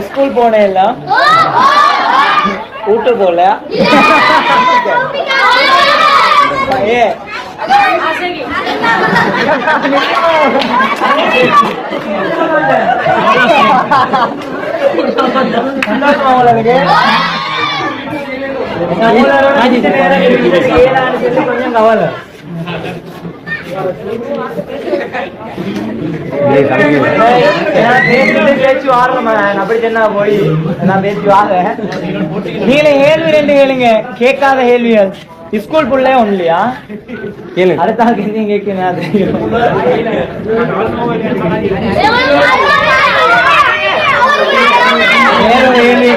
School போன எல்லாம் வீட்டு போல. ஏ. உங்களுக்கு கொஞ்சம் கவலை பேச்சு வாரமா அப்படி சொன்னா போய் நான் பேச்சு வாங்க நீங்க கேள்வி ரெண்டு கேளுங்க கேட்காத கேள்விகள் ஸ்கூல் புள்ளே ஒன்லையா கேளு அடுத்த கேள்வி கேட்கணும் அது வேற ஒரு கேள்வி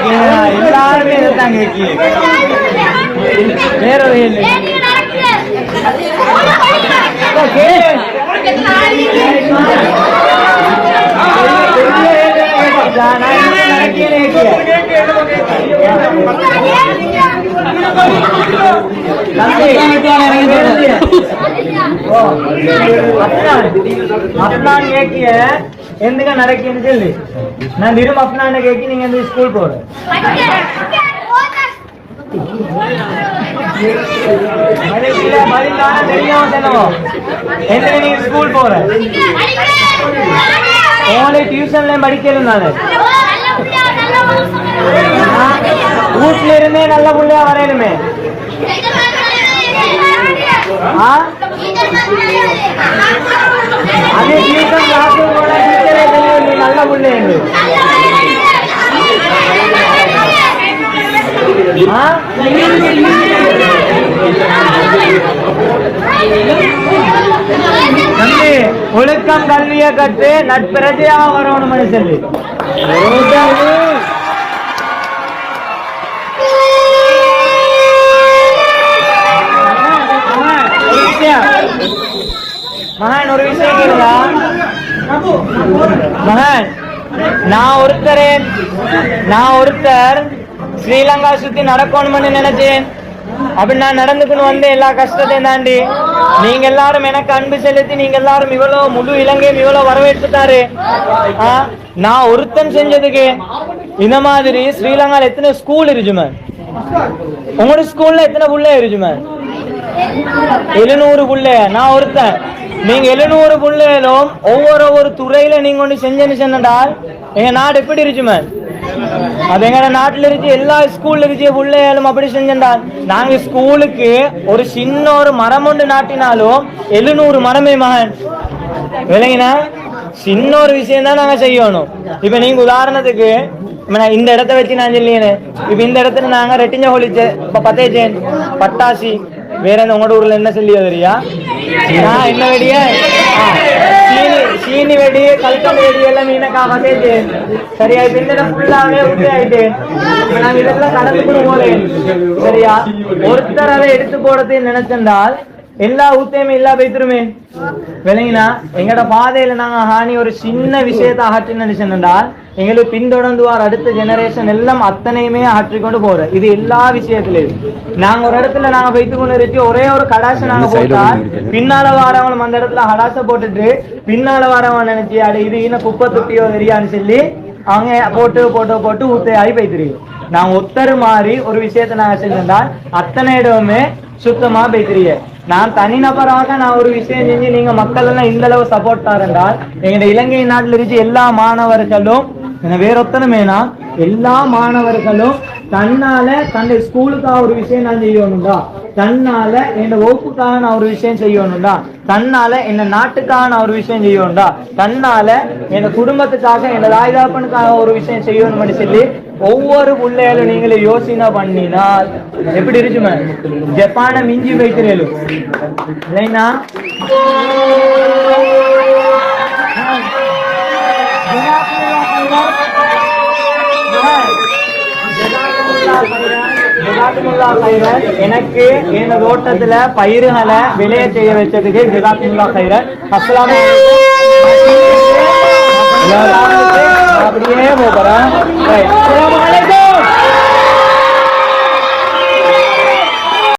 எல்லாருமே இதைத்தான் கேட்கி வேற ஒரு கேள்வி கேளு நான் என்ன நடக்கிறேன் అప్నాన్ కేకి ఎందుకు నరకింది చెల్లి నా నిరుమ అప్నాన్ కేకి నేను ఎందుకు స్కూల్ పోడు ఎందుకు నేను స్కూల్ போற ஓலை டியூஷன்ல படிக்கல நான் வீட்டுல இருந்தே நல்ல பிள்ளையா வரையணுமே. அது டீச்சர் கிளாஸ் போல டீச்சரே தெரியும் நல்ல பிள்ளைங்க தம்பி ஒழுக்கம் கல்வியை கற்று நட்பிரதியாக வரணும் சொல்லி மகன் ஒரு விஷயம் கேளுடா. மகன் நான் ஒருத்தரே நான் ஒருத்தர் ஸ்ரீலங்கா சுத்தி நடக்கணும்னு நினைச்சேன். அப்படி நான் நடந்துக்கணும் வந்தேன். எல்லா கஷ்டத்தையும் தாண்டி. நீங்க எல்லாரும் எனக்கு அன்பு செலுத்தி நீங்க எல்லாரும் இவ்வளவு முழு இலங்கையும் இவ்வளவு வரவேற்றுட்டாரு ஆ, நான் ஒருத்தன் செஞ்சதுக்கு இந்த மாதிரி ஸ்ரீலங்கால எத்தனை ஸ்கூல் இருக்குமே உங்களோட ஸ்கூல்ல எத்தனை புள்ள இருக்குமே எழுநூறு புள்ள. நான் ஒருத்தன். நீங்க எழுநூறு புள்ளையிலும் ஒவ்வொரு ஒவ்வொரு துறையில நீங்க ஒன்று செஞ்சேன்னு சொன்னால் எங்க நாடு எப்படி இருக்குமே அது எங்க நாட்டுல இருக்கு எல்லா ஸ்கூல்ல இருக்க பிள்ளைகளும் அப்படி செஞ்சிருந்தால் நாங்க ஸ்கூலுக்கு ஒரு சின்ன ஒரு மரம் ஒன்று நாட்டினாலும் எழுநூறு மரமே மகன் விளங்கினா? சின்ன ஒரு விஷயம் தான் நாங்க செய்யணும். இப்ப நீங்க உதாரணத்துக்கு இப்ப நான் இந்த இடத்த வச்சு நான் சொல்லியேன் இப்ப இந்த இடத்துல நாங்க ரெட்டிஞ்ச ஹோலிச்சு இப்போ பத்தேச்சேன் பட்டாசி வேற எந்த உங்களோட ஊர்ல என்ன சொல்லியோ தெரியா? என்ன வெடிய? சீனி சீனி வெடி கல்கண்டு வெடி எல்லாம் மீனக்கா பத்தேச்சு சரியா இடம் ஃபுல்லாவே உண்டு ஆயிட்டு. இப்ப நாங்க இதெல்லாம் கடந்து கூட போலேன் சரியா? ஒருத்தர் அதை எடுத்து போடுறது நினைச்சென்றால் எல்லா ஊத்தையுமே இல்லா போய்த்துருமே விளங்கினா எங்கட பாதையில நாங்க ஹானி ஒரு சின்ன விஷயத்தை அகற்றினு சொன்னால் எங்களுக்கு பின்தொடர்ந்து வர அடுத்த ஜெனரேஷன் எல்லாம் அத்தனையுமே அகற்றி கொண்டு போறோம் இது எல்லா விஷயத்திலையும். நாங்க ஒரு இடத்துல நாங்க வைத்து கொண்டு இருக்கு ஒரே ஒரு கடாசை நாங்க போட்டால் பின்னால வாரவனும் அந்த இடத்துல கடாசை போட்டுட்டு பின்னால வாரவன் நினைச்சு அட இது இன்னும் குப்பை தொட்டியோ தெரியான்னு சொல்லி அவங்க போட்டு போட்டு போட்டு ஊத்தை ஆகி போய்த்திருக்கு நாங்க ஒத்தர் மாதிரி ஒரு விஷயத்தை நாங்க செஞ்சிருந்தால் அத்தனை இடமுமே சுத்தமா போய்த்திரிய நான் தனிநபராக நான் ஒரு விஷயம் செஞ்சு நீங்க மக்கள் எல்லாம் இந்த அளவு சப்போர்ட் தாரென்றால் எங்க இலங்கை நாட்டில் இருக்க எல்லா மாணவர்களும் எனவே வேற ஒத்தனமேனா எல்லா மாணவர்களும் தன்னால தன்னை ஸ்கூலுக்காக ஒரு விஷயம் நான் செய்யணும்டா. தன்னால என் வகுப்புக்காக நான் ஒரு விஷயம் செய்யணும்டா. தன்னால என்ன நாட்டுக்காக நான் ஒரு விஷயம் செய்யணும்டா. தன்னால என் குடும்பத்துக்காக என் தாய்தாப்பனுக்காக ஒரு விஷயம் செய்யணும்னு சொல்லி ஒவ்வொரு பிள்ளைகளும் நீங்களே யோசனை பண்ணினால் எப்படி இருக்குமே? ஜப்பானை மிஞ்சி வைக்கிறேன் இல்லைன்னா? எனக்கு என் தோட்டத்துல பயிர்களை விளைய செய்ய வச்சதுக்கு ஜிதாத்துல்லா கைரன். அஸ்லாம்